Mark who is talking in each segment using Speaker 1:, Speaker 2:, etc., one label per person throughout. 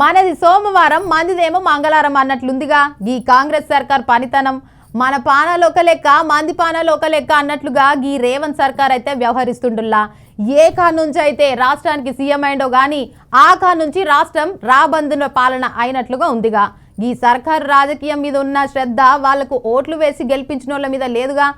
Speaker 1: మనది సోమవారం మందిదేమో మంగళవారం అన్నట్లుందిగా. ఈ కాంగ్రెస్ సర్కార్ పనితనం మన పానాలు ఒక లెక్క మంది పానాలు ఒక లెక్క అన్నట్లుగా ఈ రేవంత్ సర్కార్ అయితే వ్యవహరిస్తుండుల్లా. ఏ కా నుంచి అయితే రాష్ట్రానికి సీఎం అయిండో కానీ ఆ కా నుంచి రాష్ట్రం రాబందున పాలన అయినట్లుగా ఉందిగా. ఈ సర్కారు రాజకీయం మీద ఉన్న శ్రద్ధ వాళ్ళకు ఓట్లు వేసి గెలిపించిన వాళ్ళ మీద లేదుగా.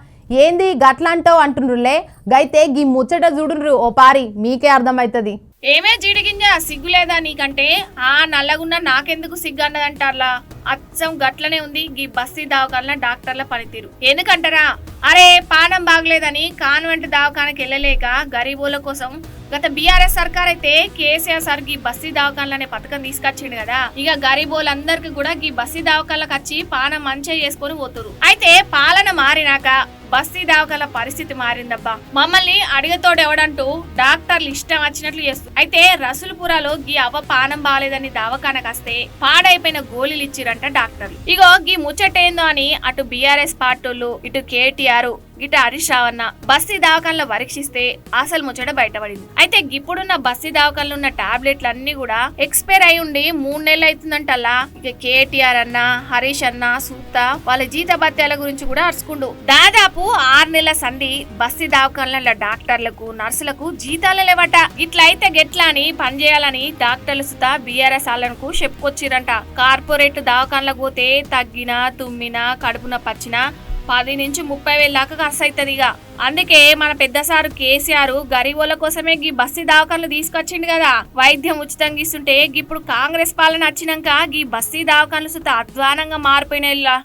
Speaker 1: ఏంది గట్లాంటావు అంటుండ్రులే. గైతే గీ ముచ్చట చూడుండ్రు ఓ పారి మీకే అర్థమవుతుంది
Speaker 2: ఏమే జీడిగింజ సిగ్గులేదా నీకంటే? ఆ నల్లగున్న నాకెందుకు సిగ్గు అన్నదంటార్లా అచ్చం గట్లనే ఉంది గీ బస్తీ దావకాలన డాక్టర్ల పనితీరు. ఎందుకంటారా? అరే పానం బాగలేదని కాన్వెంట్ దవాఖానకి వెళ్ళలేక గరీబుల కోసం గత బీఆర్ఎస్ సర్కార్ అయితే కేసీఆర్ సార్ గీ బస్తీ దవాఖానలు అనే పథకం తీసుకొచ్చిండు కదా. ఇక గరీబోలందరికి కూడా గీ బస్తీ దవాఖానలకు వచ్చి పానం మంచిగా చేసుకొని పోతురు అయితే పాలన మారినాక బస్తీ దవాఖాన పరిస్థితి మారిందబ్బా. మమ్మల్ని అడిగతోడెవడంటూ డాక్టర్లు ఇష్టం వచ్చినట్లు చేస్తారు అయితే రసులుపురాలో గీ అవ్వ పానం బాగాలేదని దవాఖానకు వస్తే పాడైపోయిన గోళీలు ఇచ్చిరంట డాక్టర్లు. ఇగో గీ ముచ్చటేందో అని అటు బీఆర్ఎస్ పార్టీలు ఇటు కేటీఆర్ గిట్ట హరీష్ రావన్న బస్తీ దవాఖానలో పరీక్షిస్తే అసలు ముచ్చట బయటపడింది. అయితే ఇప్పుడున్న బస్తీ దవాఖానలో ఉన్న టాబ్లెట్లు అన్ని కూడా ఎక్స్పైర్ అయి ఉండి మూడు నెలలు అవుతుందంటల్లా. ఇక కేటీఆర్ అన్న హరీష్ అన్న సూత వాళ్ళ జీత భత్యాల గురించి కూడా అరుచుకుండు. దాదాపు ఆరు నెలల సంధి బస్తీ దవాఖానల డాక్టర్లకు నర్సులకు జీతాలు లేవట. ఇట్లా అయితే గెట్లా అని పనిచేయాలని డాక్టర్లు సుత బీఆర్ఎస్ వాళ్ళకు చెప్పుకొచ్చిరంట. కార్పొరేట్ దవాఖానలకు పోతే తగ్గినా తుమ్మినా కడుపున పచ్చినా పది నుంచి ముప్పై వేల దాకా ఖర్చు అవుతుంది ఇక. అందుకే మన పెద్ద సారు కేసీఆర్ గరీబోల కోసమే గీ బస్తీ దవాఖానలు తీసుకొచ్చిండు కదా. వైద్యం ఉచితంగా ఇస్తుంటే ఇప్పుడు కాంగ్రెస్ పాలన వచ్చినాక గీ బస్తీ దవాఖానలు సుత అధ్వానంగా మారిపోయినాయిలా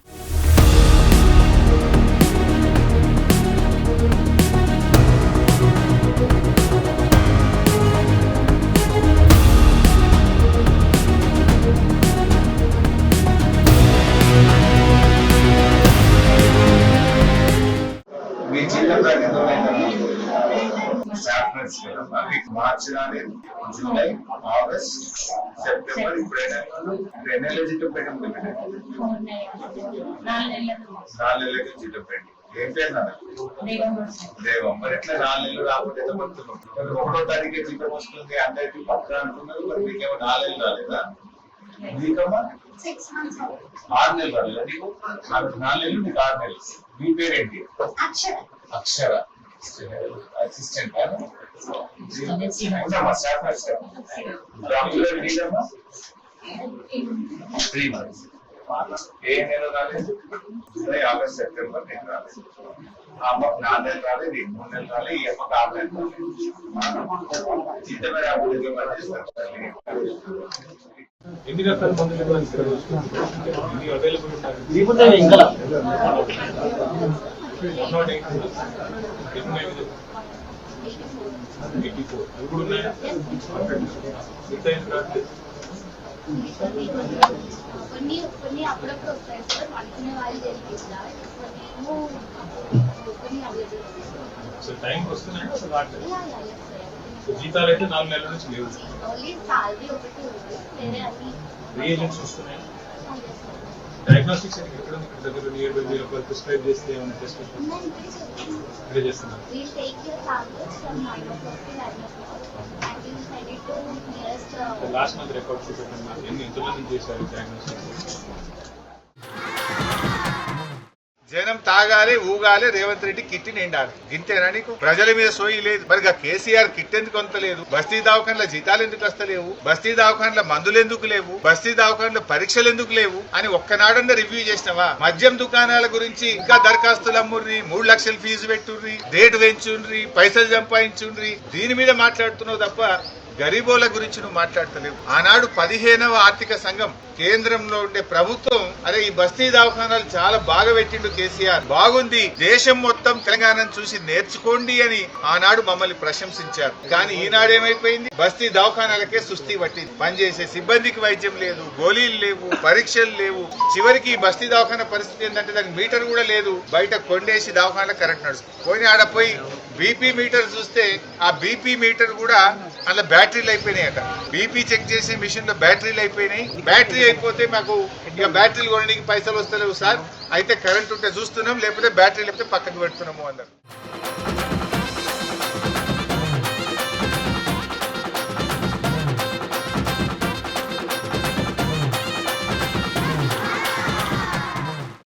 Speaker 3: మీ తగ్గుతుంది శాంప్లెట్స్ కదమ్మా మీకు మార్చి రాలేదు జూలై ఆగస్ట్ సెప్టెంబర్ ఇప్పుడైనా రెండు నెలల జీతం పెట్టి నాలుగు నెలలకి జీతం పెట్టి. ఏం పేరు దేవం మరి ఎట్లా నాలుగు నెలలు రాకపోతే ఎంత పడుతున్నాం ఒకటో తారీఖే జీతం వస్తుంది అందరికి పక్క అంటున్నారు మరి మీకేమో నాలుగు నెలలు రాలేదా? మీకమ్మా ఆరు నెలలు రాలేదా నీకు? నాకు నాలుగు నెలలు నీకు ఆరు నెలలు. మీ పేరేంటి? అక్షర. అసిస్టెంట్? ఉండమ్మా స్టాఫ్ నీదమ్మా త్రీ మంత్స్ ఏ నెల రాలేదు. జూలై ఆగస్ట్ సెప్టెంబర్ నేను రాలేదు. ఆ అమ్మకు నాలుగు నెలలు రాలేదు నీకు మూడు నెలలు రాలేదు ఈ అమ్మకు ఆరు నెలలు రాలేదు. జీతమే తల్లి?
Speaker 4: ఎన్ని రకాల మందులు అవైలబుల్ ఎయిట్ ఫోర్ ఇప్పుడు ఉన్నాయా? ఎంత అయింది రాత్రి
Speaker 5: కొన్ని కొన్ని అప్పుడప్పుడు వస్తాయి. సార్ అనుకునే వాళ్ళు కొన్ని
Speaker 4: టైంకి వస్తున్నాయా జీతాలు అయితే నాలుగు నెలల నుంచి లేవు.
Speaker 5: ఓన్లీ సాలరీ ఒకటి ఉంది. వేరే అన్ని
Speaker 4: రీఏజెంట్స్ వస్తున్నాయి. డయాగ్నోస్టిక్స్ ఎక్కడ ఉంది ఇక్కడ దగ్గర నియర్ బై మీరు ఒకరు ప్రిస్క్రైబ్ చేస్తే ఏమైనా టెస్ట్ ఇక్కడే చేస్తున్నారు.
Speaker 5: We take your samples from 9 o'clock to 11 o'clock and you send it to nearest
Speaker 4: last month record చూపెట్టండి ఎన్ని ఎంతమంది చేశారు డయాగ్నోస్టిక్స్
Speaker 3: జనం తాగాలి ఊగాలి రేవంత్ రెడ్డి కిట్టి నిండాలి. ఇంతేనా నీకు? ప్రజల మీద సోయి లేదు. మరి కేసీఆర్ కిట్ ఎందుకు అంత లేదు? బస్తీ దవాఖాన్ల జీతాలు ఎందుకు వస్తలేవు బస్తీ దవాఖాన్ల మందులు ఎందుకు లేవు? బస్తీ దవాఖాన్ల పరీక్షలు ఎందుకు లేవు? అని ఒక్కనాడన్న రివ్యూ చేసినవా? మద్యం దుకాణాల గురించి ఇంకా దరఖాస్తులు అమ్ముర్రి మూడు లక్షలు ఫీజు పెట్టుర్రి రేటు పెంచుండ్రి పైసలు సంపాదించుండ్రి. దీని మీద మాట్లాడుతున్నావు తప్ప గరీబోల గురించి నువ్వు మాట్లాడతలేవు. ఆనాడు పదిహేనవ ఆర్థిక సంఘం కేంద్రంలో ఉండే ప్రభుత్వం అదే ఈ బస్తీ దవాఖానాలు చాలా బాగా పెట్టిండు కేసీఆర్. బాగుంది దేశం మొత్తం తెలంగాణను చూసి నేర్చుకోండి అని ఆనాడు మమ్మల్ని ప్రశంసించారు. కానీ ఈనాడు ఏమైపోయింది? బస్తీ దవాఖానాలకే సుస్థి పట్టింది. పనిచేసే సిబ్బందికి వైద్యం లేదు గోళీలు లేవు పరీక్షలు లేవు. చివరికి ఈ బస్తీ దవాఖాన పరిస్థితి ఏంటంటే దానికి మీటర్ కూడా లేదు. బయట కొండేసి దవాఖాన కరెంట్ నడుస్తుంది. పోయిన ఆడ పోయి బీపీ మీటర్ చూస్తే ఆ బీపీ మీటర్ కూడా అందులో బ్యాటరీలు అయిపోయినాయి అట బీపీ చెక్ చేసే మిషన్లో బ్యాటరీలు అయిపోయినాయి. బ్యాటరీ అయిపోతే మాకు ఇక బ్యాటరీలు కొనడానికి పైసలు వస్తలేవు సార్. అయితే కరెంట్ ఉంటే చూస్తున్నాం లేకపోతే బ్యాటరీ లేకపోతే పక్కకు పెడుతున్నాము అన్నారు